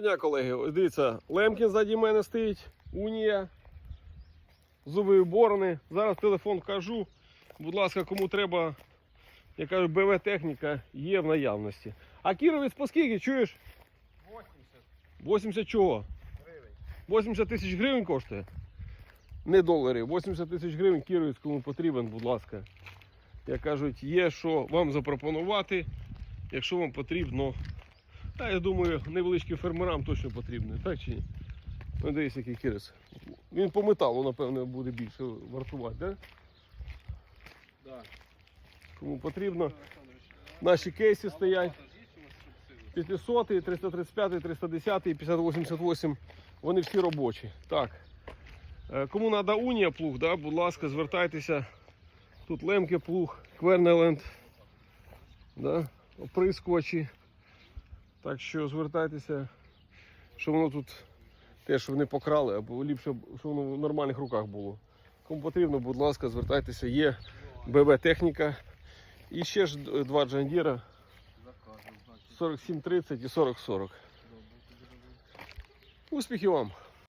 Доброго дня, колеги. Ось дивіться, Лемкін ззаді мене стоїть, Унія, зубові борони. Зараз телефон вкажу. Будь ласка, кому треба, я кажу, БВ техніка є в наявності. А кіровець по скільки, чуєш? 80 80 чого? гривень. 80 тисяч гривень коштує? Не доларів. 80 тисяч гривень кіровець кому потрібен, будь ласка. Як кажуть, є що вам запропонувати, якщо вам потрібно. Та я думаю, невеличким фермерам точно потрібно, так чи ні? Ну, дивись, який кірець. Він по металу, напевно, буде більше вартувати, так? Да. Кому потрібно. Наші кейси стоять. лопата ж є у вас, щоб сили? 500, 335, 310, 5088. Вони всі робочі. Так. Е, Кому треба унія плуг, да, будь ласка, звертайтеся. Тут лемки плуг, Квернеленд, да, оприскувачі. Так що звертайтеся, щоб воно тут теж не покрали, або ліпше, щоб воно в нормальних руках було. Кому потрібно, будь ласка, звертайтеся, є БВ техніка. І ще ж два джандіра 4730 і 4040. Добре, дуже добре. Успіхів вам!